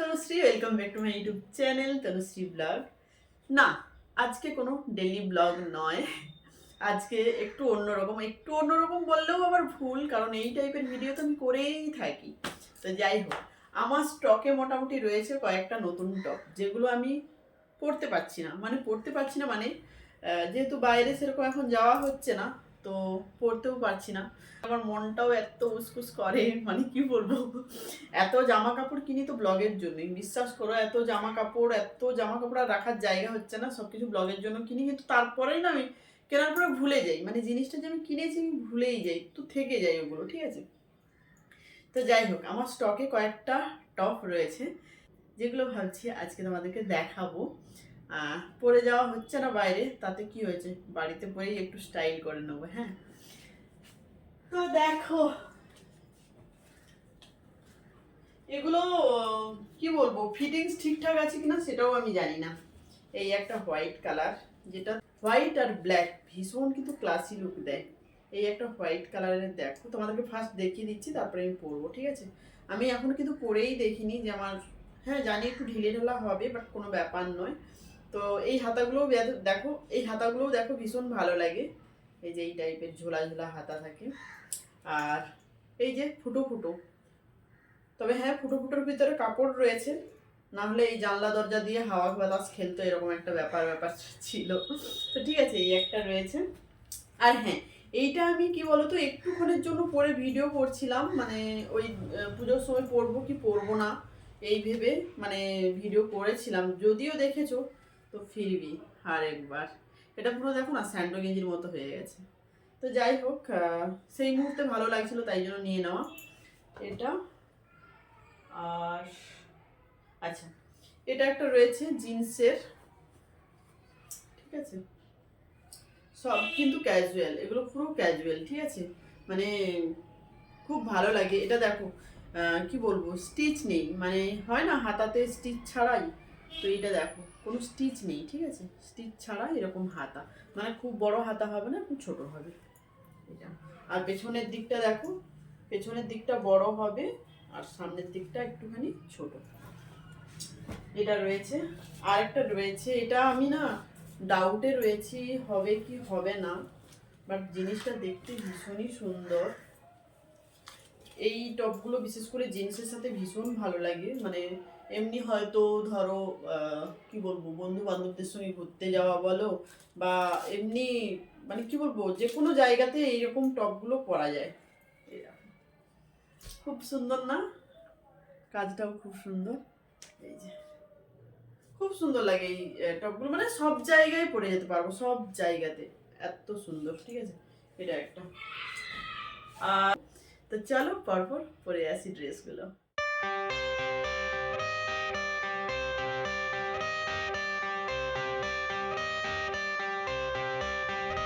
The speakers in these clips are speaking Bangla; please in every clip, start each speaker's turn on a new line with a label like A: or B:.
A: Tanushree welcome back to my YouTube channel Tanushree blog না, আজকে কোনো ডেলি ব্লগ নয়। আজকে একটু অন্যরকম একটু অন্যরকম বললেও আবার ভুল, কারণ এই টাইপের ভিডিও তো আমি করেই থাকি। তো যাই হোক, আমার স্টকে মোটামুটি রয়েছে কয়েকটা নতুন টপ যেগুলো আমি পড়তে পারছি না। মানে পড়তে পারছি না মানে যেহেতু বাইরে সেরকম এখন যাওয়া হচ্ছে না তো পড়তেও পারছি না। আমার মনটাও এত উসকুস করে মানে কি বলব? এত জামা কাপড় কিনি তো ব্লগের জন্যই। বিশ্বাস করো, এত জামা কাপড় এত জামা কাপড় আর রাখার জায়গা হচ্ছে না সব কিছু ব্লগের জন্য কিনি, কিন্তু তারপরেই না আমি কেনার পরে ভুলে যাই। মানে জিনিসটা যে আমি কিনেছি আমি ভুলেই যাই তো থেকে যাই ওগুলো, ঠিক আছে? তো যাই হোক, আমার স্টকে কয়েকটা টপ রয়েছে, যেগুলো ভাবছি আজকে তোমাদেরকে দেখাবো। পরে যাওয়া হচ্ছে না বাইরে, তাতে কি হয়েছে? বাড়িতে পরেই একটু স্টাইল করে নেব হ্যাঁ? তো দেখো, এগুলো, কি বলব ফিটিংস ঠিকঠাক আছে কিনা সেটাও আমি জানি না। এই একটা হোয়াইট কালার যেটা হোয়াইট আর ব্ল্যাক ভীষণ কিন্তু ক্লাসি লুক দেয়। এই একটা হোয়াইট কালারের দেখো, তোমাদেরকে ফার্স্ট দেখিয়ে দিচ্ছি, তারপরে আমি পরবো, ঠিক আছে? আমি এখনও কিন্তু পরেই দেখিনি যে আমার হ্যাঁ জানি একটু ঢিলে ঢালা হবে বাট কোনো ব্যাপার নয়। তো এই হাতাগুলোও দেখো, এই হাতাগুলোও দেখো ভীষণ ভালো লাগে। এই যে এই টাইপের ঝোলা ঝোলা হাতা থাকে। আর এই যে ফুটো ফুটো। তবে হ্যাঁ ফুটো ফুটোর ভিতরে কাপড় রয়েছে। না হলে এই জানলা দরজা দিয়ে হাওয়া বাতাস খেলতো এরকম একটা ব্যাপার ব্যাপার ছিল। তো ঠিক আছে, এই একটা রয়েছে। আর হ্যাঁ এইটা আমি কি বলতো, একটুক্ষণের জন্য পরে ভিডিও করছিলাম। মানে ওই পুজোর সময় পরবো কি পরবো না, এই ভেবে মানে ভিডিও করেছিলাম। যদিও দেখেছ তো ফিরবি আর একবার। এটা পুরো দেখো না, স্যান্ডো গেঞ্জির মতো হয়ে গেছে। তো যাই হোক সেই মুহূর্তে ভালো লাগছিল, তাই জন্য নিয়ে নেওয়া। এটা, আর আচ্ছা এটা একটা রয়েছে জিন্সের, ঠিক আছে? সব কিন্তু ক্যাজুয়াল এগুলো পুরো ক্যাজুয়াল ঠিক আছে? মানে খুব ভালো লাগে। এটা দেখো কি বলব স্টিচ নেই। মানে হয় না, হাতাতে স্টিচ ছাড়াই তো এইটা দেখো, কোনো স্টিচ নেই, ঠিক আছে? স্টিচ ছাড়া এরকম হাতা। মানে খুব বড় হাতা হবে না, খুব ছোট হবে। এটা আর পেছনের দিকটা দেখো, পেছনের দিকটা বড় হবে আর সামনের দিকটা একটুখানি ছোট। এটা রয়েছে। আর একটা রয়েছে, এটা আমি না ডাউটে রয়েছি, হবে কি হবে না বাট জিনিসটা দেখতে ভীষণই সুন্দর। এই টপগুলো বিশেষ করে জিন্সের সাথে ভীষণ ভালো লাগে মানে এমনি হয়তো ধরো কি বলব বন্ধু বান্ধবদের সঙ্গে ঘুরতে যাওয়া বলো বা এমনি মানে কি বলব যে কোনো জায়গাতে এইরকম টপগুলো পরা যায়। খুব সুন্দর না? কাজটাও খুব সুন্দর। এই যে। খুব সুন্দর লাগে এই টপগুলো মানে সব জায়গায় পরে যেতে পারব, সব জায়গাতে। এত সুন্দর, ঠিক আছে? এটা একটা। আর তো চলো, পরপর পরে আসি ড্রেসগুলো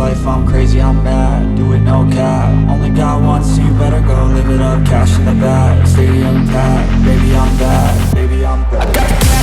B: life I'm crazy, I'm mad Do it no cap. Only got one so you better go live it up. Cash in the bag Stadium packed. Baby I'm bad. Baby I'm bad. I got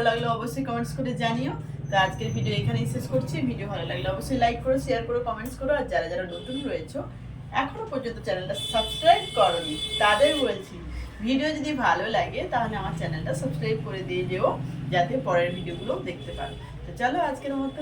A: ভালো লাগলে অবশ্যই কমেন্টস করে জানিও। তো আজকের ভিডিও এখানেই শেষ করছি। ভিডিও ভালো লাগলে অবশ্যই লাইক করো শেয়ার করো কমেন্টস করো। আর যারা যারা নতুন রয়েছো, এখনও পর্যন্ত চ্যানেলটা সাবস্ক্রাইব করনি, তাদের বলছি ভিডিও যদি ভালো লাগে, তাহলে আমার চ্যানেলটা সাবস্ক্রাইব করে দিয়ে যেও, যাতে পরের ভিডিওগুলো দেখতে পারো। তো চলো আজকের মতো।